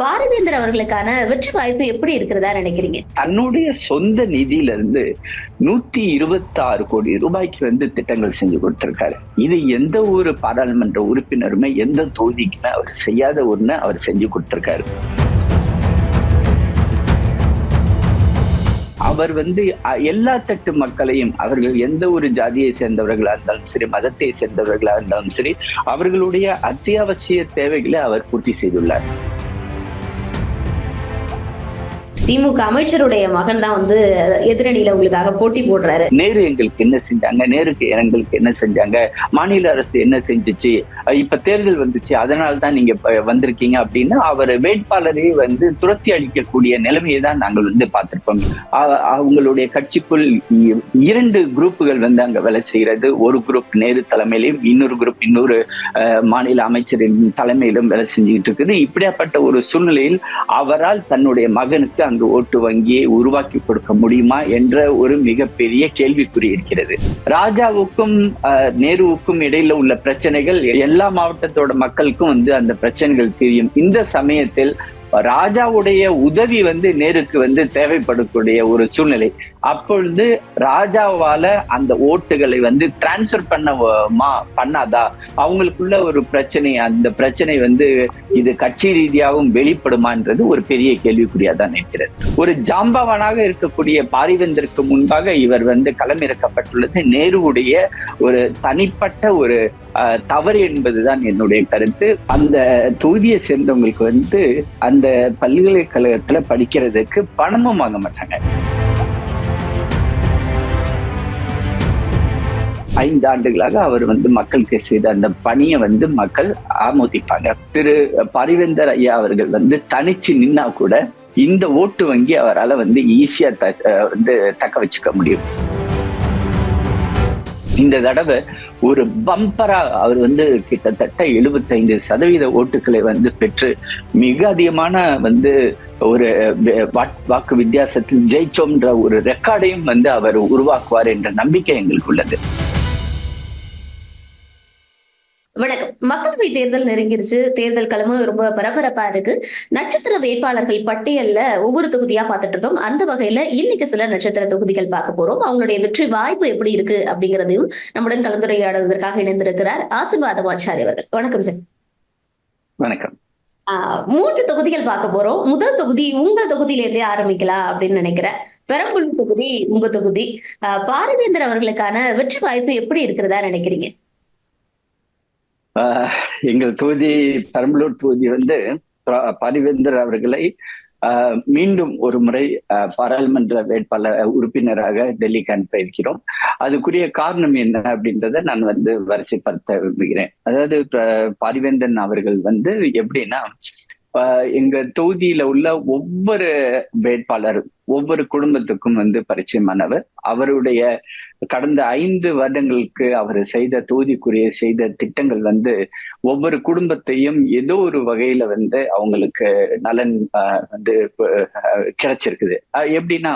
பாரவேந்தர் அவர்களுக்கான வெற்றி வாய்ப்பு எப்படி இருக்கிறதா நினைக்கிறீங்க? தன்னுடைய சொந்த நிதியில இருந்து நூத்தி இருபத்தி ஆறு கோடி ரூபாய்க்கு வந்து திட்டங்கள் செஞ்சு கொடுத்திருக்காரு. இது எந்த ஒரு பாராளுமன்ற உறுப்பினருமே எந்த தொகுதிக்குமே அவர் செய்யாத ஒண்ணு அவர் செஞ்சு கொடுத்திருக்காரு. அவர் வந்து எல்லா தட்டு மக்களையும் அவர்கள் எந்த ஒரு ஜாதியை சேர்ந்தவர்களா இருந்தாலும் சரி மதத்தை சேர்ந்தவர்களா இருந்தாலும் சரி அவர்களுடைய அத்தியாவசிய தேவைகளை அவர் பூர்த்தி செய்துள்ளார். திமுக அமைச்சருடைய மகன் தான் வந்து எதிரணியில உங்களுக்காக போட்டி போடுறாரு. நேரு எங்களுக்கு என்ன செஞ்சாங்க? நேருக்கு எங்களுக்கு என்ன செஞ்சாங்க? மாநில அரசு என்ன செஞ்சுச்சு? இப்ப தேர்தல் வந்துச்சு. அதனால தான் நீங்க வந்திருக்கீங்க அப்படின்னு அவர் வேட்பாளரை வந்து துரத்தி அளிக்கக்கூடிய நிலைமையை தான் நாங்கள் வந்து பார்த்திருப்போம். அவங்களுடைய கட்சிக்குள் இரண்டு குரூப்புகள் வந்து அங்க வேலை செய்கிறது. ஒரு குரூப் நேரு தலைமையிலும் இன்னொரு குரூப் இன்னொரு மாநில அமைச்சரின் தலைமையிலும் வேலை செஞ்சுக்கிட்டு இருக்குது. இப்படியாப்பட்ட ஒரு சூழ்நிலையில் அவரால் தன்னுடைய மகனுக்கு அங்க ஓட்டு வங்கியை உருவாக்கி கொடுக்க முடியுமா என்ற ஒரு மிகப்பெரிய கேள்விக்குறி இருக்கிறது. ராஜாவுக்கும் நேருவுக்கும் இடையில உள்ள பிரச்சனைகள் எல்லா மாவட்டத்தோட மக்களுக்கும் வந்து அந்த பிரச்சனைகள் தெரியும். இந்த சமயத்தில் ராஜாவுடைய உதவி வந்து நேருக்கு வந்து தேவைப்படக்கூடிய ஒரு சூழ்நிலை. அப்பொழுது ராஜாவால அந்த ஓட்டுகளை வந்து டிரான்ஸ்ஃபர் பண்ண பண்ணாதா? அவங்களுக்குள்ள ஒரு பிரச்சனை அந்த பிரச்சனை வந்து இது கட்சி ரீதியாகவும் வெளிப்படுமான்றது ஒரு பெரிய கேள்விக்குறியா தான் இருக்கிறது ஒரு ஜாம்பவனாக இருக்கக்கூடிய பாரிவேந்தருக்கு முன்பாக இவர் வந்து களமிறக்கப்பட்டுள்ளது. நேருவுடைய ஒரு தனிப்பட்ட ஒரு அஹ், தவறு என்பதுதான் என்னுடைய கருத்து. அந்த தொகுதியை சேர்ந்தவங்களுக்கு வந்து அந்த பல்கலைக்கழகத்துல படிக்கிறதுக்கு பணமும் வாங்க மாட்டாங்க. ஐந்து ஆண்டுகளாக அவர் வந்து மக்களுக்கு செய்த அந்த பணியை வந்து மக்கள் ஆமோதிப்பாங்க. திரு பரிவேந்தர் ஐயா அவர்கள் வந்து தனிச்சு நின்னா கூட இந்த ஓட்டு வங்கி அவரால் வந்து ஈஸியா த வந்து தக்க வச்சுக்க முடியும். இந்த தடவை ஒரு பம்பரா அவர் வந்து கிட்டத்தட்ட எழுபத்தைந்து சதவீத ஓட்டுகளை வந்து பெற்று மிக அதிகமான வந்து ஒரு வாக்கு வித்தியாசத்தில் ஜெயிச்சோம்ன்ற ஒரு ரெக்கார்டையும் வந்து அவர் உருவாக்குவார் என்ற நம்பிக்கை எங்களுக்கு உள்ளது. வணக்கம். மக்களவை தேர்தல் நெருங்கிருச்சு. தேர்தல் களமும் ரொம்ப பரபரப்பா இருக்கு. நட்சத்திர வேட்பாளர்கள் பட்டியல்ல ஒவ்வொரு தொகுதியா பார்த்துட்டு இருக்கோம். அந்த வகையில இன்னைக்கு சில நட்சத்திர தொகுதிகள் பார்க்க போறோம். அவங்களுடைய வெற்றி வாய்ப்பு எப்படி இருக்கு அப்படிங்கிறதையும் நம்முடன் கலந்துரையாடுவதற்காக இணைந்திருக்கிறார் ஆசீர்வாதம் ஆச்சாரி அவர்கள். வணக்கம் சார். வணக்கம். ஆஹ் மூன்று தொகுதிகள் பார்க்க போறோம். முதல் தொகுதி உங்க தொகுதியில இருந்தே ஆரம்பிக்கலாம் அப்படின்னு நினைக்கிறேன். பெரம்பலூர் தொகுதி உங்க தொகுதி. பாரவேந்தர் அவர்களுக்கான வெற்றி வாய்ப்பு எப்படி இருக்கிறதா நினைக்கிறீங்க? எங்கள் தொகுதி பெரம்பலூர் தொகுதி வந்து பரிவேந்தர் அவர்களை ஆஹ் மீண்டும் ஒரு முறை பாராளுமன்ற வேட்பாளர் உறுப்பினராக டெல்லிக்கு அனுப்ப இருக்கிறோம். அதுக்குரிய காரணம் என்ன அப்படின்றத நான் வந்து வரிசைப்படுத்த விரும்புகிறேன். அதாவது ப- பாரிவேந்தன் அவர்கள் வந்து எப்படின்னா எங்க தொகுதியில உள்ள ஒவ்வொரு வேட்பாளரும் ஒவ்வொரு குடும்பத்துக்கும் வந்து பரிச்சயமானவர். அவருடைய கடந்த ஐந்து வருடங்களுக்கு அவர் செய்த தொகுதிக்குரிய செய்த திட்டங்கள் வந்து ஒவ்வொரு குடும்பத்தையும் ஏதோ ஒரு வகையில வந்து அவங்களுக்கு நலன் வந்து கிடைச்சிருக்குது. ஆஹ் எப்படின்னா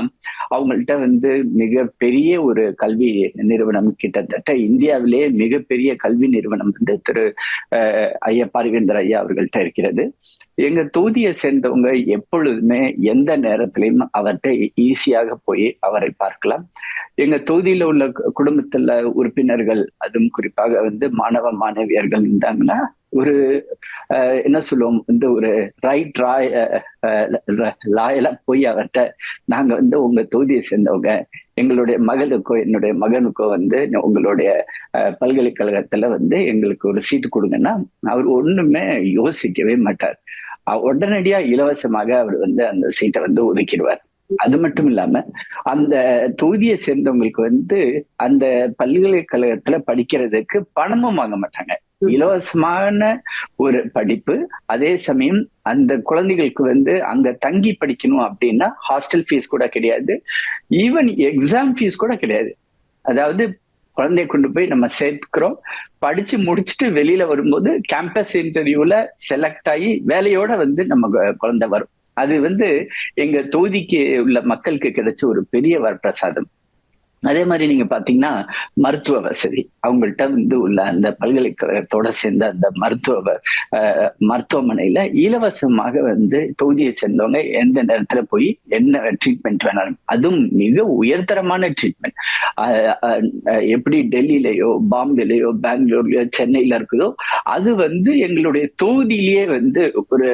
அவங்கள்ட்ட வந்து மிக பெரிய ஒரு கல்வி நிறுவனம் கிட்டத்தட்ட இந்தியாவிலேயே மிகப்பெரிய கல்வி நிறுவனம் வந்து திரு ஆஹ் ஐயா பாரிவேந்தர் ஐயா அவர்கள்ட்ட இருக்கிறது. எங்க தொகுதியை சேர்ந்தவங்க எப்பொழுதுமே எந்த நேரத்திலையும் அவர்கிட்ட ஈஸியாக e- போய் அவரை பார்க்கலாம். எங்க தொகுதியில உள்ள குடும்பத்துல உறுப்பினர்கள் அதுவும் குறிப்பாக வந்து மாணவ மாணவியர்கள் இருந்தாங்கன்னா ஒரு என்ன சொல்லுவோம் வந்து ஒரு ரைட் ராய் லாயலா போய் அவர்கிட்ட நாங்க வந்து உங்க தொகுதியை சேர்ந்தவங்க. எங்களுடைய மகளுக்கோ என்னுடைய மகனுக்கோ வந்து உங்களுடைய பல்கலைக்கழகத்துல வந்து எங்களுக்கு ஒரு சீட்டு கொடுங்கன்னா அவர் ஒண்ணுமே யோசிக்கவே மாட்டார். உடனடியா இலவசமாக அவர் வந்து அந்த சீட்டை வந்து ஒதுக்கிடுவார். அது மட்டும் இல்லாம அந்த தொகுதியை சேர்ந்தவங்களுக்கு வந்து அந்த பல்கலைக்கழகத்துல படிக்கிறதுக்கு பணமும் வாங்க மாட்டாங்க. இலவசமான ஒரு படிப்பு அதே சமயம் அந்த குழந்தைகளுக்கு வந்து அங்க தங்கி படிக்கணும் அப்படின்னா ஹாஸ்டல் ஃபீஸ் கூட கிடையாது. ஈவன் எக்ஸாம் ஃபீஸ் கூட கிடையாது. அதாவது குழந்தைய கொண்டு போய் நம்ம சேர்த்துக்கிறோம் படிச்சு முடிச்சுட்டு வெளியில வரும்போது கேம்பஸ் இன்டர்வியூல செலக்ட் ஆகி வேலையோட வந்து நம்ம குழந்தை வரும். அது வந்து எங்க தொகுதிக்கு உள்ள மக்களுக்கு கிடைச்ச ஒரு பெரிய வரப்பிரசாதம். அதே மாதிரி நீங்க பாத்தீங்கன்னா மருத்துவ வசதி. அவங்கள்ட்ட வந்து உள்ள அந்த பல்கலைக்கழகத்தோட சேர்ந்த அந்த மருத்துவ மருத்துவமனையில இலவசமாக வந்து தொகுதியை சேர்ந்தவங்க எந்த நேரத்துல போய் என்ன ட்ரீட்மெண்ட் வேணாலும். அதுவும் மிக உயர்தரமான ட்ரீட்மெண்ட் எப்படி டெல்லியிலயோ பாம்பேலயோ பெங்களூர்லயோ சென்னையில இருக்குதோ அது வந்து எங்களுடைய தொகுதியிலேயே வந்து ஒரு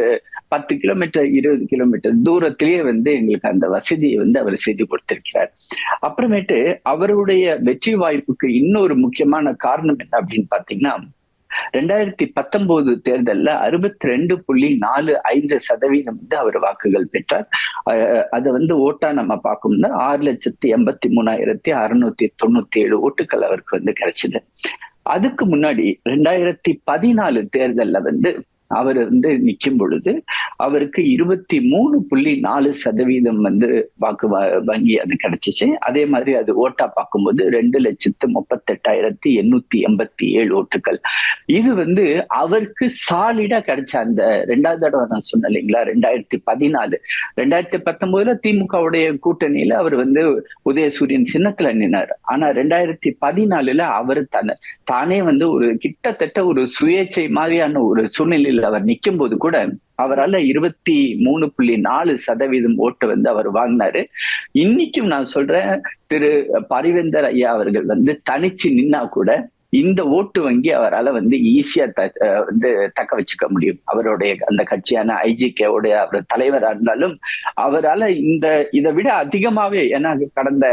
பத்து கிலோமீட்டர் இருபது கிலோமீட்டர் தூரத்திலேயே வந்து எங்களுக்கு அந்த வசதியை வந்து அவர் செய்து கொடுத்திருக்கிறார். அப்புறமேட்டு அவருடைய வெற்றி வாய்ப்புக்கு இன்னொரு முக்கியமான காரணம் என்ன அப்படின்னு பாத்தீங்கன்னா ரெண்டாயிரத்தி பத்தொன்பது தேர்தல்ல அறுபத்தி ரெண்டு புள்ளி நாலு ஐந்து சதவீதம் வந்து அவர் வாக்குகள் பெற்றார். அதை வந்து ஓட்டா நம்ம பார்க்கணும்னா ஆறு லட்சத்தி எண்பத்தி மூணாயிரத்தி அறுநூத்தி தொண்ணூத்தி ஏழு ஓட்டுகள் அவருக்கு வந்து கிடைச்சது. அதுக்கு முன்னாடி ரெண்டாயிரத்தி பதினாலு தேர்தல்ல வந்து அவர் வந்து நிற்கும் பொழுது அவருக்கு இருபத்தி மூணு புள்ளி நாலு சதவீதம் வந்து வாக்கு வங்கி அது கிடைச்சிச்சு. அதே மாதிரி அது ஓட்டா பார்க்கும்போது ரெண்டு லட்சத்து முப்பத்தெட்டாயிரத்தி எண்ணூத்தி எண்பத்தி ஏழு ஓட்டுகள். இது வந்து அவருக்கு சாலிடா கிடைச்ச அந்த ரெண்டாவது தடவை நான் சொன்னேன் இல்லைங்களா ரெண்டாயிரத்தி பதினாலு. ரெண்டாயிரத்தி பத்தொன்பதுல திமுகவுடைய கூட்டணியில அவர் வந்து உதயசூரியன் சின்னத்துல நின்னார். ஆனா ரெண்டாயிரத்தி பதினாலுல அவர் தன்னை தானே வந்து ஒரு கிட்டத்தட்ட ஒரு சுயேட்சை மாதிரியான ஒரு சூழ்நிலையில் அவர் நிற்கும் போது கூட அவரால் இருபத்தி மூணு புள்ளி நாலு சதவீதம் ஓட்டு வந்து அவர் வாங்கினாரு. இன்னைக்கும் நான் சொல்றேன் திரு பரிவேந்தர் ஐயா அவர்கள் வந்து தனிச்சு நின்னா கூட இந்த ஓட்டு வங்கி அவரால் வந்து ஈஸியா த வந்து தக்க வச்சுக்க முடியும். அவருடைய அந்த கட்சியான ஐஜிகேவுடைய அவர் தலைவராக இருந்தாலும் அவரால் இந்த இதை விட அதிகமாவே ஏன்னா கடந்த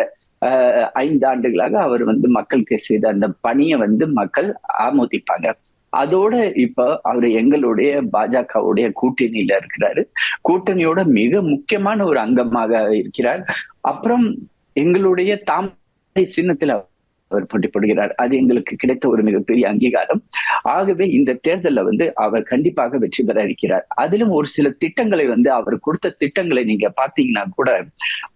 ஐந்து ஆண்டுகளாக அவர் வந்து மக்களுக்கு செய்த அந்த பணியை வந்து மக்கள் ஆமோதிப்பாங்க. அதோட இப்ப அவர் எங்களுடைய பாஜகவுடைய கூட்டணியில இருக்கிறாரு. கூட்டணியோட மிக முக்கியமான ஒரு அங்கமாக இருக்கிறார். அப்புறம் எங்களுடைய தாமரை சின்னத்துல அவர் போட்டிப்படுகிறார் அது எங்களுக்கு கிடைத்த ஒரு மிகப்பெரிய அங்கீகாரம். ஆகவே இந்த தேர்தலில் வந்து அவர் கண்டிப்பாக வெற்றி பெற இருக்கிறார். அதிலும் ஒரு சில திட்டங்களை வந்து அவர் கொடுத்த திட்டங்களை நீங்க பாத்தீங்கன்னா கூட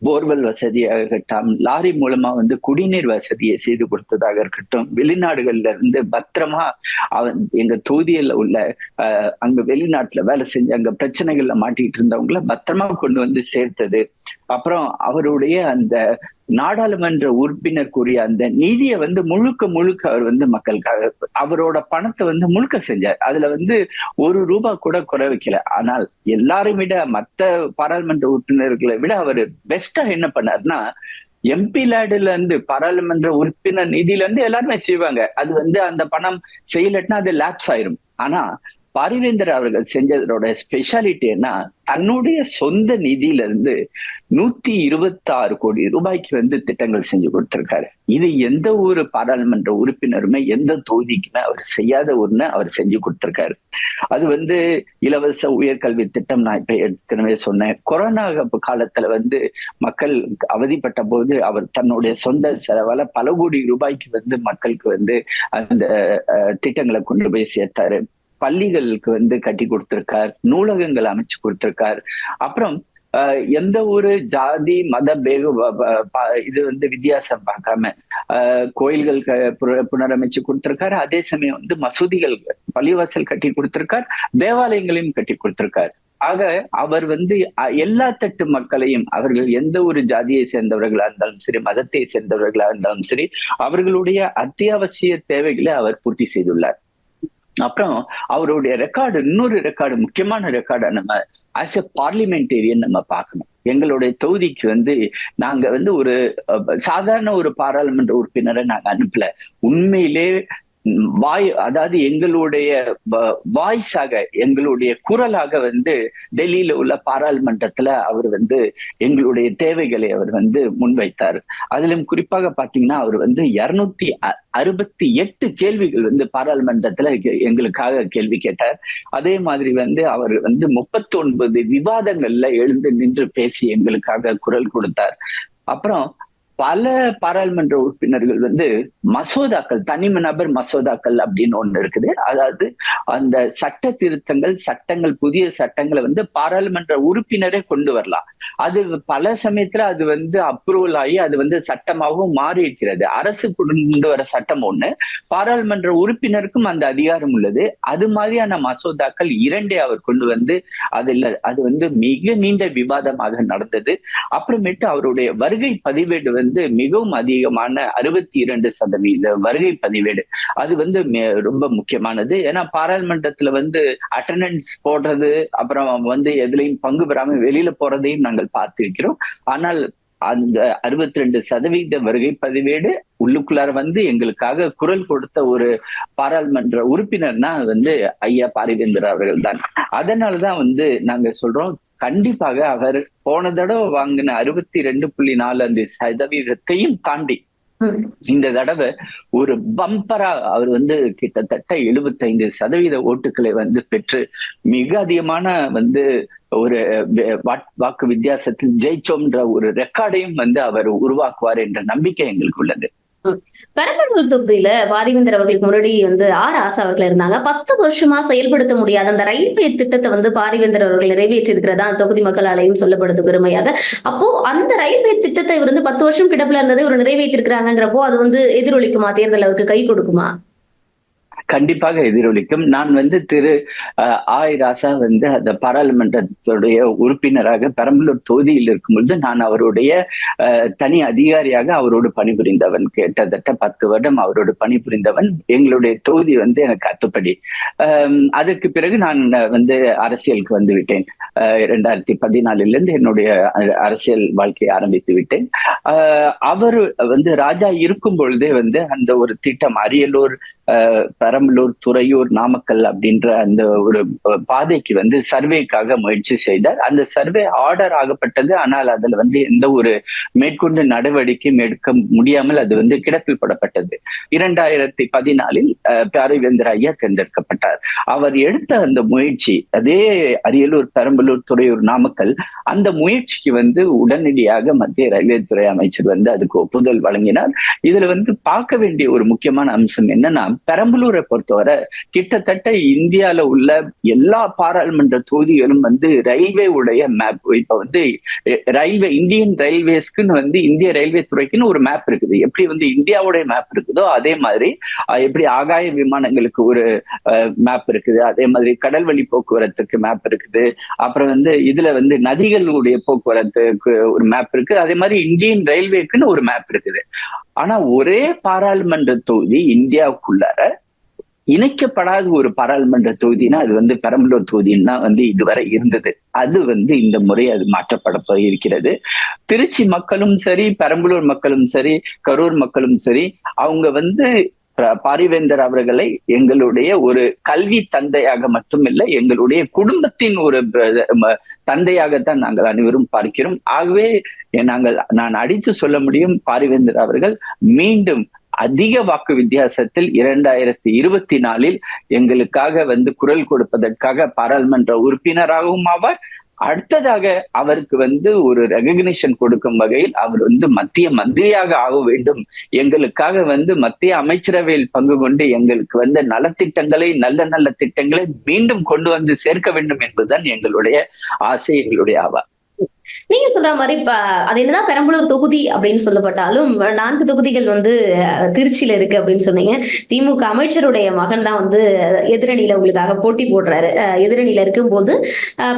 போர்வெல் வசதியாகட்டும் லாரி மூலமா வந்து குடிநீர் வசதியை செய்து கொடுத்ததாக இருக்கட்டும் வெளிநாடுகள்ல இருந்து பத்திரமா அவன் எங்க தொகுதியில உள்ள அஹ் அங்க வெளிநாட்டுல வேலை செஞ்சு அங்க பிரச்சனைகள்ல மாட்டிட்டு இருந்தவங்கள பத்திரமா கொண்டு வந்து சேர்த்தது. அப்புறம் அவருடைய அந்த நாடாளுமன்ற உறுப்பினர் கூறிய அந்த நிதியை வந்து முழுக்க முழுக்க அவர் வந்து மக்களுக்காக அவரோட பணத்தை வந்து முழுக்க செஞ்சார். அதுல வந்து ஒரு ரூபாய் கூட குறை வைக்கல. ஆனால் எல்லாரும் விட மத்த பாராளுமன்ற உறுப்பினர்களை விட அவர் பெஸ்டா என்ன பண்ணாருன்னா எம்பி லேடுல இருந்து பாராளுமன்ற உறுப்பினர் நிதியில இருந்து எல்லாருமே செய்வாங்க. அது வந்து அந்த பணம் செய்யலட்டுனா அது லேப்ஸ் ஆயிரும். ஆனா பாரிவேந்தர் அவர்கள் செஞ்சதோட ஸ்பெஷாலிட்டி என்ன? தன்னுடைய சொந்த நிதியில இருந்து நூத்தி இருபத்தி ஆறு கோடி ரூபாய்க்கு வந்து திட்டங்கள் செஞ்சு கொடுத்திருக்காரு. இது எந்த ஒரு பாராளுமன்ற உறுப்பினருமே எந்த தொகுதிக்குமே அவர் செய்யாத ஒண்ணு அவர் செஞ்சு கொடுத்திருக்காரு. அது வந்து இலவச உயர்கல்வி திட்டம் நான் இப்ப ஏற்கனவே சொன்னேன். கொரோனா காலத்துல வந்து மக்கள் அவதிப்பட்ட போது அவர் தன்னுடைய சொந்த செலவால பல கோடி ரூபாய்க்கு வந்து மக்களுக்கு வந்து அந்த திட்டங்களை கொண்டு போய் சேர்த்தாரு. பள்ளிகளுக்கு வந்து கட்டி கொடுத்திருக்கார் நூலகங்கள் அமைச்சு கொடுத்திருக்கார். அப்புறம் எந்த ஒரு ஜாதி மத பேக இது வந்து வித்தியாசம் பார்க்காம கோயில்கள் புனரமைச்சு கொடுத்திருக்காரு. அதே சமயம் வந்து மசூதிகள் பள்ளிவாசல் கட்டி கொடுத்திருக்கார் தேவாலயங்களையும் கட்டி கொடுத்திருக்கார். ஆக அவர் வந்து எல்லா தட்டு மக்களையும் அவர்கள் எந்த ஒரு ஜாதியை சேர்ந்தவர்களா இருந்தாலும் சரி மதத்தை சேர்ந்தவர்களா இருந்தாலும் சரி அவர்களுடைய அத்தியாவசிய தேவைகளை அவர் பூர்த்தி செய்துள்ளார். அப்புறம் அவருடைய ரெக்கார்டு இன்னொரு ரெக்கார்டு முக்கியமான ரெக்கார்டை நம்ம ஆஸ் எ பார்லிமெண்டேரியன் நம்ம பார்க்கணும். எங்களுடைய தொகுதிக்கு வந்து நாங்க வந்து ஒரு சாதாரண ஒரு பாராளுமன்ற உறுப்பினரை நாங்க அனுப்பல. உண்மையிலே வாய் அதாவது எங்களுடைய வாய்ஸாக எங்களுடைய குரலாக வந்து டெல்லியில உள்ள பாராளுமன்றத்துல அவர் வந்து எங்களுடைய தேவைகளை அவர் வந்து முன்வைத்தார். அதிலும் குறிப்பாக பாத்தீங்கன்னா அவர் வந்து இருநூத்தி அறுபத்தி எட்டு கேள்விகள் வந்து பாராளுமன்றத்துல எங்களுக்காக கேள்வி கேட்டார். அதே மாதிரி வந்து அவர் வந்து முப்பத்தி ஒன்பது விவாதங்கள்ல எழுந்து நின்று பேசி எங்களுக்காக குரல் கொடுத்தார். அப்புறம் பல பாராளுமன்ற உறுப்பினர்கள் வந்து மசோதாக்கள் தனிம நபர் மசோதாக்கள் அப்படின்னு ஒண்ணு இருக்குது. அதாவது அந்த சட்ட திருத்தங்கள் சட்டங்கள் புதிய சட்டங்களை வந்து பாராளுமன்ற உறுப்பினரே கொண்டு வரலாம். அது பல சமயத்துல அது வந்து அப்ரூவல் ஆகி அது வந்து சட்டமாகவும் மாறி இருக்கிறது அரசு கொண்டு வர சட்டம் ஒண்ணு பாராளுமன்ற உறுப்பினருக்கும் அந்த அதிகாரம் உள்ளது. அது மாதிரியான மசோதாக்கள் இரண்டே அவர் கொண்டு வந்து அதுல அது வந்து மிக நீண்ட விவாதமாக நடந்தது. அப்புறமேட்டு அவருடைய வருகை பதிவேடு வந்து வந்து மிகவும் அதிகமான அறுபத்தி இரண்டு சதவீத வருகை பதிவேடு. அது வந்து ரொம்ப முக்கியமானது. ஏன்னா பாராளுமன்றத்துல வந்து அட்டண்டன்ஸ் போடுறது அப்புறம் வந்து எதுலையும் பங்கு பெறாம வெளியில போறதையும் நாங்கள் பார்த்திருக்கிறோம். ஆனால் அந்த அறுபத்தி ரெண்டு சதவீத வருகை பதிவேடு உள்ளுக்குள்ளார வந்து எங்களுக்காக குரல் கொடுத்த ஒரு பாராளுமன்ற உறுப்பினர்னா வந்து ஐயா பாரிவேந்தர் அவர்கள் தான். அதனாலதான் வந்து நாங்க சொல்றோம் கண்டிப்பாக அவர் போன தடவை வாங்கின அறுபத்தி ரெண்டு புள்ளி நாலு அந்த சதவீதத்தையும் தாண்டி இந்த தடவை ஒரு பம்பரா அவர் வந்து கிட்டத்தட்ட எழுபத்தைந்து சதவீத ஓட்டுகளை வந்து பெற்று மிக அதிகமான வந்து ஒரு வாக்கு வித்தியாசத்தில் ஜெயிச்சோம்ன்ற ஒரு ரெக்கார்டையும் வந்து அவர் உருவாக்குவார் என்ற நம்பிக்கை எங்களுக்கு உள்ளது. பெரம்பலூர் தொகுதியில வாரிவேந்தர் அவர்களுக்கு முன்னாடி வந்து ஆர் ஆசா அவர்கள் இருந்தாங்க. பத்து வருஷமா செயல்படுத்த முடியாத அந்த ரயில்வே திட்டத்தை வந்து பாரிவேந்தர் அவர்கள் நிறைவேற்றி இருக்கிறதா தொகுதி மக்களாலையும் சொல்லப்படுது பெருமையாக. அப்போ அந்த ரயில்வே திட்டத்தை இவர் வந்து பத்து வருஷம் கிடப்புல இருந்ததை ஒரு நிறைவேற்றிருக்கிறாங்கிறப்போ அது வந்து எதிரொலிக்குமா? தேர்தல் அவருக்கு கை கொடுக்குமா? கண்டிப்பாக எதிரொலிக்கும். நான் வந்து திரு ஆய் ராசா வந்து அந்த பாராளுமன்றத்துடைய உறுப்பினராக பெரம்பலூர் தொகுதியில் இருக்கும் பொழுது நான் அவருடைய தனி அதிகாரியாக அவரோடு பணிபுரிந்தவன். கிட்டத்தட்ட பத்து வருடம் அவரோடு பணிபுரிந்தவன். எங்களுடைய தொகுதி வந்து எனக்கு அத்துப்படி. அதற்கு பிறகு நான் வந்து அரசியலுக்கு வந்து விட்டேன். இரண்டாயிரத்தி பதினாலுல இருந்து என்னுடைய அரசியல் வாழ்க்கையை ஆரம்பித்து விட்டேன். அவர் வந்து ராஜா இருக்கும் பொழுதே வந்து அந்த ஒரு திட்டம் அரியலூர் பெரம்பலூர் துறையூர் நாமக்கல் அப்படின்ற அந்த ஒரு பாதைக்கு வந்து சர்வேக்காக முயற்சி செய்தார். அந்த சர்வே ஆர்டர் ஆகப்பட்டது. ஆனால் அதுல வந்து எந்த ஒரு மேற்கொண்டு நடவடிக்கையும் எடுக்க முடியாமல் அது வந்து கிடப்பில் போடப்பட்டது. இரண்டாயிரத்தி பதினாலில் பாரிவேந்தர் ஐயா தேர்ந்தெடுக்கப்பட்டார். அவர் எடுத்த அந்த முயற்சி அதே அரியலூர் பெரம்பலூர் துறையூர் நாமக்கல் அந்த முயற்சிக்கு வந்து உடனடியாக மத்திய ரயில்வே துறை அமைச்சர் வந்து அதுக்கு ஒப்புதல் வழங்கினார். இதுல வந்து பார்க்க வேண்டிய ஒரு முக்கியமான அம்சம் என்னன்னா பெரம்பலூரை பொறுத்தவரை கிட்டத்தட்ட இந்தியால உள்ள எல்லா பாராளுமன்ற தொகுதிகளும் வந்து ரயில்வே உடைய மேப் இப்ப வந்து ரயில்வே இந்தியன் ரயில்வேஸ்க்குன்னு வந்து இந்திய ரயில்வே துறைக்குன்னு ஒரு மேப் இருக்குது. எப்படி வந்து இந்தியாவுடைய மேப் இருக்குதோ அதே மாதிரி எப்படி ஆகாய விமானங்களுக்கு ஒரு மேப் இருக்குது. அதே மாதிரி கடல் வழி போக்குவரத்துக்கு மேப் இருக்குது. அப்புறம் வந்து இதுல வந்து நதிகளுடைய போக்குவரத்துக்கு ஒரு மேப் இருக்கு அதே மாதிரி இந்தியன் ரயில்வேக்குன்னு ஒரு மேப் இருக்குது. ஆனா ஒரே பாராளுமன்ற தொகுதி இந்தியாவுக்குள்ளார இணைக்கப்படாத ஒரு பாராளுமன்ற தொகுதினா அது வந்து பெரம்பலூர் தொகுதின்னா வந்து இதுவரை இருந்தது. அது வந்து இந்த முறை அது மாற்றப்பட இருக்கிறது திருச்சி மக்களும் சரி பெரம்பலூர் மக்களும் சரி கரூர் மக்களும் சரி அவங்க வந்து பாரிவேந்தர் அவர்களை எங்களுடைய ஒரு கல்வி தந்தையாக மட்டுமில்லை எங்களுடைய குடும்பத்தின் ஒரு தந்தையாகத்தான் நாங்கள் அனைவரும் பார்க்கிறோம். ஆகவே நாங்கள் நான் அடித்து சொல்ல முடியும் பாரிவேந்தர் அவர்கள் மீண்டும் அதிக வாக்கு வித்தியாசத்தில் இரண்டாயிரத்தி இருபத்தி நாலில் எங்களுக்காக வந்து குரல் கொடுப்பதற்காக பாராளுமன்ற உறுப்பினராகவும் ஆவார். அடுத்ததாக அவருக்கு வந்து ஒரு ரெகக்னிஷன் கொடுக்கும் வகையில் அவர் வந்து மத்திய மந்திரியாக ஆக வேண்டும். எங்களுக்காக வந்து மத்திய அமைச்சரவையில் பங்கு கொண்டு எங்களுக்கு வந்து நலத்திட்டங்களை நல்ல நல்ல திட்டங்களை மீண்டும் கொண்டு வந்து சேர்க்க வேண்டும் என்பதுதான் எங்களுடைய ஆசை எங்களுடைய ஆவா. நீங்க சொல்ற மாதிரி இப்ப அது என்னதான் பெரம்பலூர் தொகுதி அப்படின்னு சொல்லப்பட்டாலும் நான்கு தொகுதிகள் வந்து திருச்சியில இருக்கு அப்படின்னு சொன்னீங்க. திமுக அமைச்சருடைய மகன் தான் வந்து எதிரணியில உங்களுக்காக போட்டி போடுறாரு. எதிரணியில இருக்கும்போது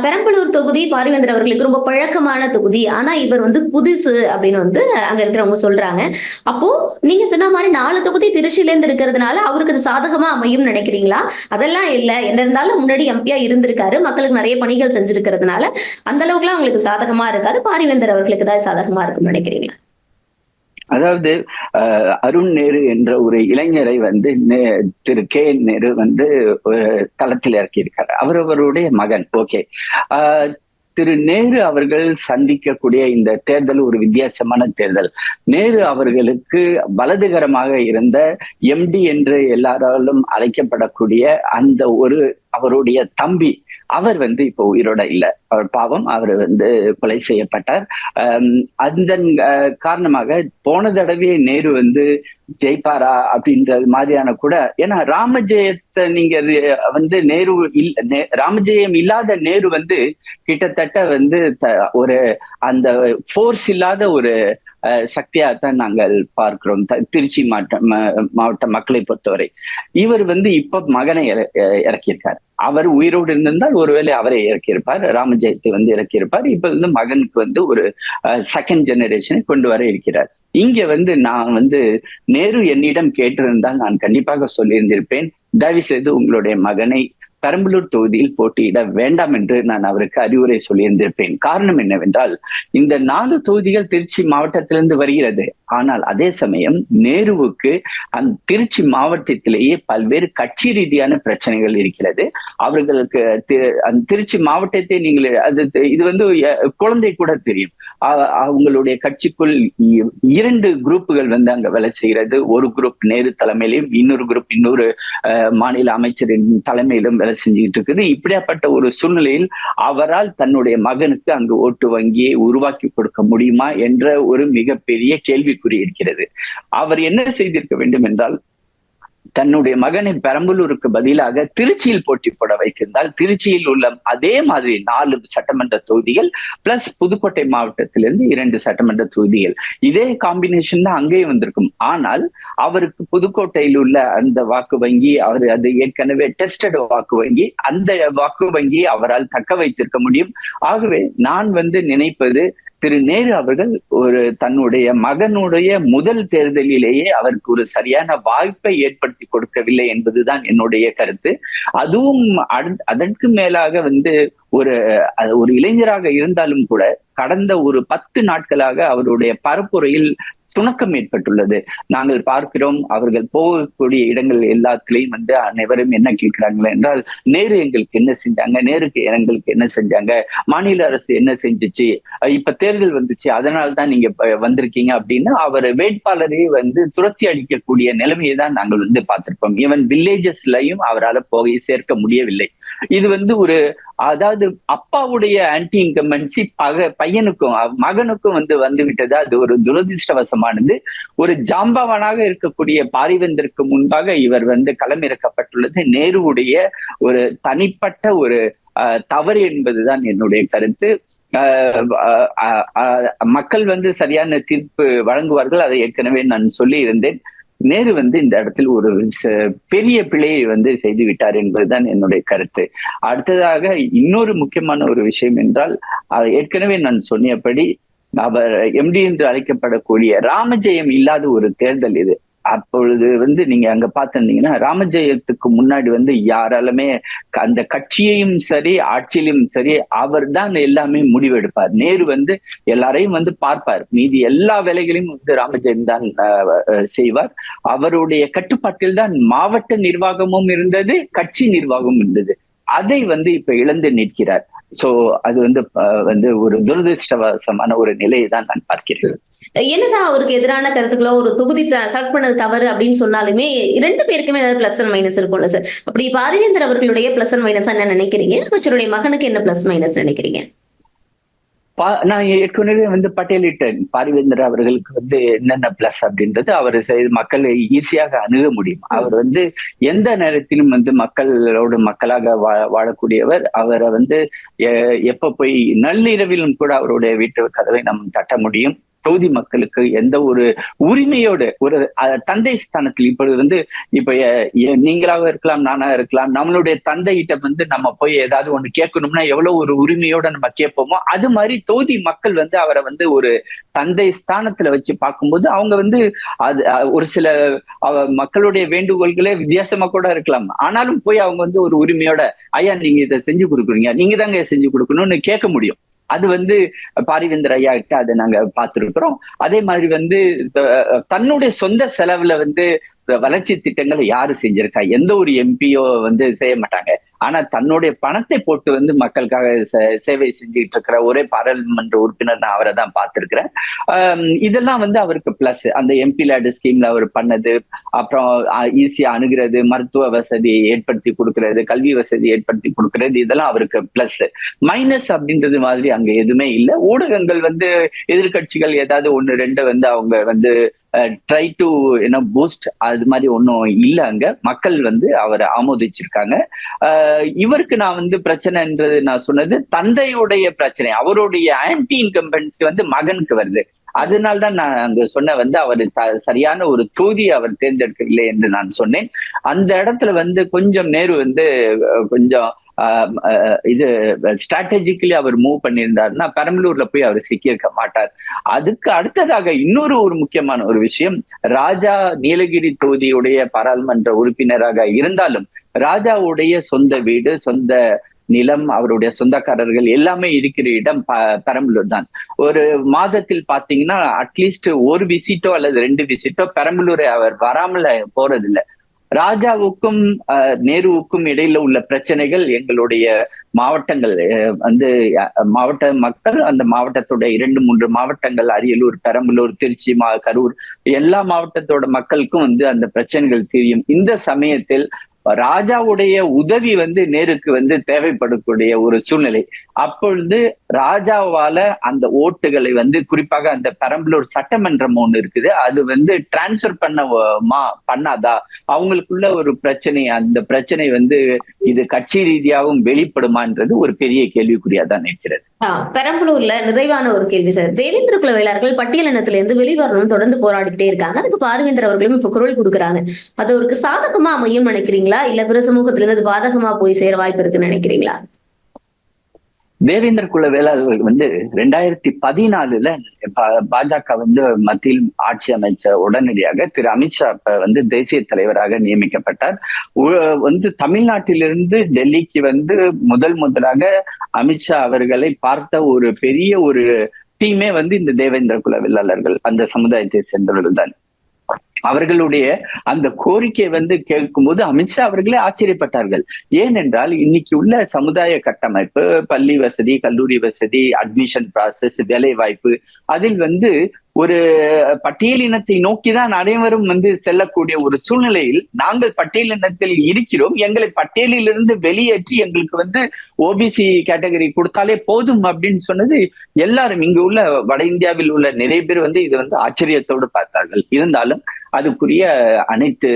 பெரம்பலூர் தொகுதி பாரிவேந்தர் அவர்களுக்கு ரொம்ப பழக்கமான தொகுதி. ஆனா இவர் வந்து புதுசு அப்படின்னு வந்து அங்க இருக்கிறவங்க சொல்றாங்க. அப்போ நீங்க சொன்ன மாதிரி நாலு தொகுதி திருச்சியில இருந்து இருக்கிறதுனால அவருக்கு அது சாதகமா அமையும் நினைக்கிறீங்களா? அதெல்லாம் இல்ல. என்ன இருந்தாலும் முன்னாடி எம்பியா இருந்திருக்காரு. மக்களுக்கு நிறைய பணிகள் செஞ்சிருக்கிறதுனால அந்த அளவுக்குலாம் அவங்களுக்கு சாதகமா இருக்காது. பாரிவேந்தர் அவர்களுக்கு தான் சாதகமா இருக்கும் நினைக்கிறீங்களா? அதாவது அருண் நேரு என்ற ஒரு இளைஞரை வந்து திரு கே நேரு வந்து களத்தில் இறக்கியிருக்கார். அவர் அவருடைய மகன். ஓகே. திரு நேரு அவர்கள் சந்திக்கக்கூடிய இந்த தேர்தல் ஒரு வித்தியாசமான தேர்தல். நேரு அவர்களுக்கு வலதுகரமாக இருந்த எம்டி என்று எல்லாராலும் அழைக்கப்படக்கூடிய அந்த ஒரு அவருடைய தம்பி அவர் வந்து இப்போ உயிரோட இல்லை. அவர் பாவம் அவர் வந்து கொலை செய்யப்பட்டார். அந்த காரணமாக போன தடவையே நேரு வந்து ஜெய்பாரா அப்படின்றது மாதிரியான கூட ஏன்னா ராமஜெயத்தை நீங்க வந்து நேரு இல் ராமஜெயம் இல்லாத நேரு வந்து கிட்டத்தட்ட வந்து ஒரு அந்த ஃபோர்ஸ் இல்லாத ஒரு சக்தியாகத்தான் நாங்கள் பார்க்கிறோம். திருச்சி மாவட்ட மாவட்ட மக்களை பொறுத்தவரை. இவர் வந்து இப்ப மகனை இறக்கியிருக்காரு. அவர் உயிரோடு இருந்திருந்தால் ஒருவேளை அவரை இறக்கியிருப்பார். ராமஜெயத்தை வந்து இறக்கியிருப்பார். இப்ப வந்து மகனுக்கு வந்து ஒரு செகண்ட் ஜெனரேஷனை கொண்டு வர இருக்கிறார். இங்க வந்து நான் வந்து நேரு என்னிடம் கேட்டிருந்தால் நான் கண்டிப்பாக சொல்லியிருந்திருப்பேன். தயவு செய்து உங்களுடைய மகனை பெரம்பலூர் தொகுதியில் போட்டியிட வேண்டாம் என்று நான் அவருக்கு அறிவுரை சொல்லியிருந்திருப்பேன். காரணம் என்னவென்றால் இந்த நாலு தொகுதிகள் திருச்சி மாவட்டத்திலிருந்து வருகிறது. ஆனால் அதே சமயம் நேருவுக்கு அந்த திருச்சி மாவட்டத்திலேயே பல்வேறு கட்சி ரீதியான பிரச்சனைகள் இருக்கிறது. அவர்களுக்கு அந்த திருச்சி மாவட்டத்தை நீங்கள் அது இது வந்து குழந்தை கூட தெரியும். அவங்களுடைய கட்சிக்குள் இரண்டு குரூப்புகள் வந்து அங்க வேலை செய்கிறது. ஒரு குரூப் நேரு தலைமையிலும் இன்னொரு குரூப் இன்னொரு மாநில அமைச்சரின் தலைமையிலும் வேலை செஞ்சுக்கிட்டு இருக்குது. இப்படியாப்பட்ட ஒரு சூழ்நிலையில் அவரால் தன்னுடைய மகனுக்கு அங்கு ஓட்டு வங்கியை உருவாக்கி கொடுக்க முடியுமா என்ற ஒரு மிகப்பெரிய கேள்வி கேள்விக்குறி இருக்கிறது அவர் என்ன செய்திருக்க வேண்டும் என்றால் தன்னுடைய மகனை பெரம்பலூருக்கு பதிலாக திருச்சியில் போட்டி போட வைத்திருந்தால் திருச்சியில் உள்ள அதே மாதிரி நாலு சட்டமன்ற தொகுதிகள் பிளஸ் புதுக்கோட்டை மாவட்டத்திலிருந்து இரண்டு சட்டமன்ற தொகுதிகள். இதே காம்பினேஷன் தான் அங்கேயும் வந்திருக்கும். ஆனால் அவருக்கு புதுக்கோட்டையில் உள்ள அந்த வாக்கு வங்கி அவர் அது ஏற்கனவே டெஸ்டட் வாக்கு வங்கி அந்த வாக்கு வங்கியை அவரால் தக்க வைத்திருக்க முடியும். ஆகவே நான் வந்து நினைப்பது திரு நேரு அவர்கள் ஒரு தன்னுடைய மகனுடைய முதல் தேர்தலிலேயே அவருக்கு ஒரு சரியான வாய்ப்பை ஏற்படுத்தி கொடுக்கவில்லை என்பதுதான் என்னுடைய கருத்து. அதுவும் அதற்கு மேலாக வந்து ஒரு ஒரு இளைஞராக இருந்தாலும் கூட கடந்த ஒரு பத்து நாட்களாக அவருடைய பரப்புரையில் துணக்கம் ஏற்பட்டுள்ளது. நாங்கள் பார்க்கிறோம் அவர்கள் போகக்கூடிய இடங்கள் எல்லாத்திலையும் வந்து அனைவரும் என்ன கேட்கிறாங்க என்றால் நேரு எங்களுக்கு என்ன செஞ்சாங்க? நேருக்கு எங்களுக்கு என்ன செஞ்சாங்க? மாநில அரசு என்ன செஞ்சிச்சு? இப்ப தேர்தல் வந்துச்சு. அதனால தான் நீங்க வந்திருக்கீங்க அப்படின்னு அவர் வேட்பாளரை வந்து துரத்தி அடிக்கக்கூடிய நிலைமையை தான் நாங்கள் வந்து பார்த்திருப்போம். ஈவன் வில்லேஜஸ்லயும் அவரால் போய் சேர்க்க முடியவில்லை. இது வந்து ஒரு அதாவது அப்பாவுடைய ஆன்டி இன்கம்பன்சி பக பையனுக்கும் மகனுக்கும் வந்து வந்து விட்டது அது ஒரு துரதிருஷ்டவசமானது ஒரு ஜாம்பவனாக இருக்கக்கூடிய பாரிவந்தருக்கு முன்பாக இவர் வந்து களமிறக்கப்பட்டுள்ளது. நேருவுடைய ஒரு தனிப்பட்ட ஒரு தவறு என்பதுதான் என்னுடைய கருத்து. மக்கள் வந்து சரியான தீர்ப்பு வழங்குவார்கள் அதை ஏற்கனவே நான் சொல்லி இருந்தேன் நேரு வந்து இந்த இடத்தில் ஒரு பெரிய பிழையை வந்து செய்து விட்டார் என்பதுதான் என்னுடைய கருத்து. அடுத்ததாக இன்னொரு முக்கியமான ஒரு விஷயம் என்றால் ஏற்கனவே நான் சொன்னபடி அவர் எம்டி என்று அழைக்கப்படக்கூடிய ராமஜெயம் இல்லாத ஒரு தேர்தல் இது. அப்பொழுது வந்து நீங்க அங்க பார்த்திருந்தீங்கன்னா ராமஜெயத்துக்கு முன்னாடி வந்து யாராலுமே அந்த கட்சியையும் சரி ஆட்சியிலும் சரி அவர் தான் எல்லாமே முடிவெடுப்பார். நேரு வந்து எல்லாரையும் வந்து பார்ப்பார். மீதி எல்லா வேலைகளையும் வந்து ராமஜெயம் தான் செய்வார். அவருடைய கட்டுப்பாட்டில் தான் மாவட்ட நிர்வாகமும் இருந்தது கட்சி நிர்வாகமும் இருந்தது. அதை வந்து இப்ப இழந்து நிற்கிறார். சோ அது வந்து வந்து ஒரு துரதிருஷ்டவசமான ஒரு நிலையை தான் நான் பார்க்கிறேன். என்னதான் அவருக்கு எதிரான கருத்துக்களோ ஒரு தொகுதி செலக்ட் பண்ணது தவறு அப்படின்னு சொன்னாலுமே ரெண்டு பேருக்குமே ஏதாவது பிளஸ் அண்ட் மைனஸ் இருக்கும்ல சார் அப்படி பாரிவேந்தர் அவர்களுடைய பிளஸ் அண்ட் மைனஸ் என்ன நினைக்கிறீங்க? அமைச்சருடைய மகனுக்கு என்ன பிளஸ் மைனஸ் நினைக்கிறீங்க? நான் ஏற்கனவே வந்து பட்டியலிட்டேன். பாரிவேந்தர் அவர்களுக்கு வந்து என்னென்ன பிளஸ் அப்படின்றது அவர் மக்களை ஈஸியாக அணுக முடியும். அவர் வந்து எந்த நேரத்திலும் வந்து மக்களோடு மக்களாக வாழக்கூடியவர். அவரை வந்து எப்ப போய் நள்ளிரவிலும் கூட அவருடைய வீட்டு கதவை நம்ம தட்ட முடியும். தொகுதி மக்களுக்கு எந்த ஒரு உரிமையோடு ஒரு தந்தை ஸ்தானத்தில் இப்பொழுது வந்து இப்ப நீங்களாக இருக்கலாம் நானா இருக்கலாம் நம்மளுடைய தந்தைகிட்ட வந்து நம்ம போய் ஏதாவது ஒண்ணு கேட்கணும்னா எவ்வளவு ஒரு உரிமையோட நம்ம கேட்போமோ அது மாதிரி தொகுதி மக்கள் வந்து அவரை வந்து ஒரு தந்தை ஸ்தானத்துல வச்சு பார்க்கும்போது அவங்க வந்து அது ஒரு சில மக்களுடைய வேண்டுகோள்களே வித்தியாசமா கூட இருக்கலாம். ஆனாலும் போய் அவங்க வந்து ஒரு உரிமையோட ஐயா நீங்க இதை செஞ்சு கொடுக்குறீங்க. நீங்க தாங்க செஞ்சு கொடுக்கணும்னு கேட்க முடியும். அது வந்து பாரிவேந்தர் ஐயா கிட்ட அதை நாங்க பார்த்திருக்கிறோம். அதே மாதிரி வந்து தன்னுடைய சொந்த செலவுல வந்து வளர்ச்சி திட்டங்களை யாரு செஞ்சிருக்கா? எந்த ஒரு எம்பியோ வந்து செய்ய மாட்டாங்க. ஆனா தன்னுடைய பணத்தை போட்டு வந்து மக்களுக்காக சேவை செஞ்சுட்டு இருக்கிற ஒரே பாராளுமன்ற உறுப்பினர் நான் அவரை தான் பார்த்திருக்கிறேன். இதெல்லாம் வந்து அவருக்கு பிளஸ் அந்த எம்பி லேடு ஸ்கீம்ல அவர் பண்ணது அப்புறம் ஈஸியா அணுகிறது மருத்துவ வசதி ஏற்படுத்தி கொடுக்கறது கல்வி வசதி ஏற்படுத்தி கொடுக்கறது இதெல்லாம் அவருக்கு பிளஸ் மைனஸ் அப்படின்றது மாதிரி அங்க எதுவுமே இல்லை. ஊடகங்கள் வந்து எதிர்கட்சிகள் ஏதாவது ஒன்று ரெண்டு வந்து அவங்க வந்து ட்ரை டு என்ன பூஸ்ட் அது மாதிரி ஒன்றும் இல்லை அங்கே. மக்கள் வந்து அவரை ஆமோதிச்சிருக்காங்க. இவருக்கு நான் வந்து பிரச்சனைன்றது நான் சொன்னது தந்தையுடைய பிரச்சனை. அவருடைய ஆன்டி இன்கம்பன்சி வந்து மகனுக்கு வருது. அதனால தான் நான் அங்க சொன்ன வந்து அவர் சரியான ஒரு தொகுதி அவர் தேர்ந்தெடுக்கவில்லை என்று நான் சொன்னேன். அந்த இடத்துல வந்து கொஞ்சம் நேரு வந்து கொஞ்சம் இது ஸ்ட்ராட்டஜிக்கலி அவர் மூவ் பண்ணியிருந்தாருன்னா பெரம்பலூர்ல போய் அவர் சிக்கியிருக்க மாட்டார். அதுக்கு அடுத்ததாக இன்னொரு ஒரு முக்கியமான ஒரு விஷயம் ராஜா நீலகிரி தொகுதியுடைய பாராளுமன்ற உறுப்பினராக இருந்தாலும் ராஜாவுடைய சொந்த வீடு சொந்த நிலம் அவருடைய சொந்தக்காரர்கள் எல்லாமே இருக்கிற இடம் ப- பெரம்பலூர் தான். ஒரு மாதத்தில் பாத்தீங்கன்னா அட்லீஸ்ட் ஒரு விசிட்டோ அல்லது ரெண்டு விசிட்டோ பெரம்பலூரை அவர் வராமல போறதில்லை. ராஜாவுக்கும் அஹ், நேருவுக்கும் இடையில உள்ள பிரச்சனைகள் எங்களுடைய மாவட்டங்கள் வந்து மாவட்ட மக்கள் அந்த மாவட்டத்தோட இரண்டு மூன்று மாவட்டங்கள் அரியலூர் பெரம்பலூர் திருச்சி மா கரூர் எல்லா மாவட்டத்தோட மக்களுக்கும் வந்து அந்த பிரச்சனைகள் தெரியும். இந்த சமயத்தில் ராஜாவுடைய உதவி வந்து நேருக்கு வந்து தேவைப்படக்கூடிய ஒரு சூழ்நிலை. அப்பொழுது ராஜாவால அந்த ஓட்டுகளை வந்து குறிப்பாக அந்த பெரம்பலூர் சட்டமன்றம் ஒண்ணு இருக்குது. அது வந்து டிரான்ஸ்ஃபர் பண்ண மா பண்ணாதா? அவங்களுக்குள்ள ஒரு பிரச்சனை அந்த பிரச்சனை வந்து இது கட்சி ரீதியாகவும் வெளிப்படுமான்றது ஒரு பெரிய கேள்விக்குறியா தான் இருக்கிறது பெரம்பலூர்ல நிறைவான ஒரு கேள்வி சார். தேவேந்திர குல வேளாளர்கள் பட்டியலினத்துல இருந்து வெளிவரணும் தொடர்ந்து போராடிக்கிட்டே இருக்காங்க. அதுக்கு பார்வேந்தர் அவர்களும் இப்ப குரல் கொடுக்குறாங்க. அது ஒரு சாதகமா அமையும் நினைக்கிறீங்களா? இல்ல பிற சமூகத்துல இருந்து அது பாதகமா போய் சேர வாய்ப்பு இருக்குன்னு நினைக்கிறீங்களா? தேவேந்திர குல வேளாளர்கள் வந்து ரெண்டாயிரத்தி பதினாலுல பாஜக வந்து மத்தியில் ஆட்சி அமைச்ச உடனடியாக திரு அமித்ஷா வந்து தேசிய தலைவராக நியமிக்கப்பட்டார். வந்து தமிழ்நாட்டிலிருந்து டெல்லிக்கு வந்து முதல் முதலாக அமித்ஷா அவர்களை பார்த்த ஒரு பெரிய ஒரு டீமே வந்து இந்த தேவேந்திர குல வேளாளர்கள். அந்த சமுதாயத்தை சேர்ந்தவர்கள் தான். அவர்களுடைய அந்த கோரிக்கை வந்து கேட்கும்போது அமித்ஷா அவர்களே ஆச்சரியப்பட்டார்கள். ஏனென்றால் இன்னைக்கு உள்ள சமுதாய கட்டமைப்பு பள்ளி வசதி கல்லூரி வசதி அட்மிஷன் ப்ராசஸ் வேலை வாய்ப்பு அதில் வந்து ஒரு பட்டியலினத்தை நோக்கிதான் அனைவரும் வந்து செல்லக்கூடிய ஒரு சூழ்நிலையில் நாங்கள் பட்டியலினத்தில் இருக்கிறோம். எங்களை பட்டியலிலிருந்து வெளியேற்றி எங்களுக்கு வந்து ஓபிசி கேட்டகரி கொடுத்தாலே போதும் அப்படின்னு சொன்னது எல்லாரும். இங்கு உள்ள வட இந்தியாவில் உள்ள நிறைய பேர் வந்து இது வந்து ஆச்சரியத்தோடு பார்த்தார்கள். இருந்தாலும் அதுக்குரிய அனைத்து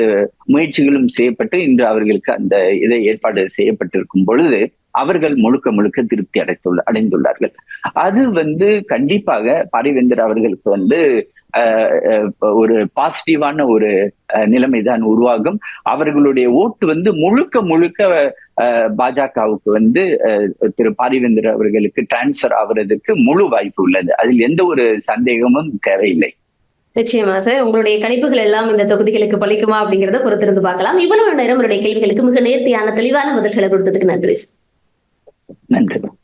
முயற்சிகளும் செய்யப்பட்டு இன்று அவர்களுக்கு அந்த இதை ஏற்பாடு செய்யப்பட்டிருக்கும் பொழுது அவர்கள் முழுக்க முழுக்க திருப்தி அடைத்துள்ள அடைந்துள்ளார்கள். அது வந்து கண்டிப்பாக பாரிவேந்தர் அவர்களுக்கு வந்து ஒரு பாசிட்டிவான ஒரு அஹ், நிலைமைதான் உருவாகும். அவர்களுடைய ஓட்டு வந்து முழுக்க முழுக்க பாஜகவுக்கு வந்து அஹ், திரு பாரிவேந்தர் அவர்களுக்கு டிரான்ஸ்பர் ஆகுறதுக்கு முழு வாய்ப்பு உள்ளது. அதில் எந்த ஒரு சந்தேகமும் தேவையில்லை. நிச்சயமா சார். உங்களுடைய கணிப்புகள் எல்லாம் இந்த தொகுதிகளுக்கு பழிக்குமா அப்படிங்கறத பொறுத்திருந்து பார்க்கலாம். இவ்வளவு நேரம் உங்களுடைய கேள்விகளுக்கு மிக நேர்த்தியான தெளிவான பதில்களை கொடுத்ததுக்கு நன்றி சார். நன்றி.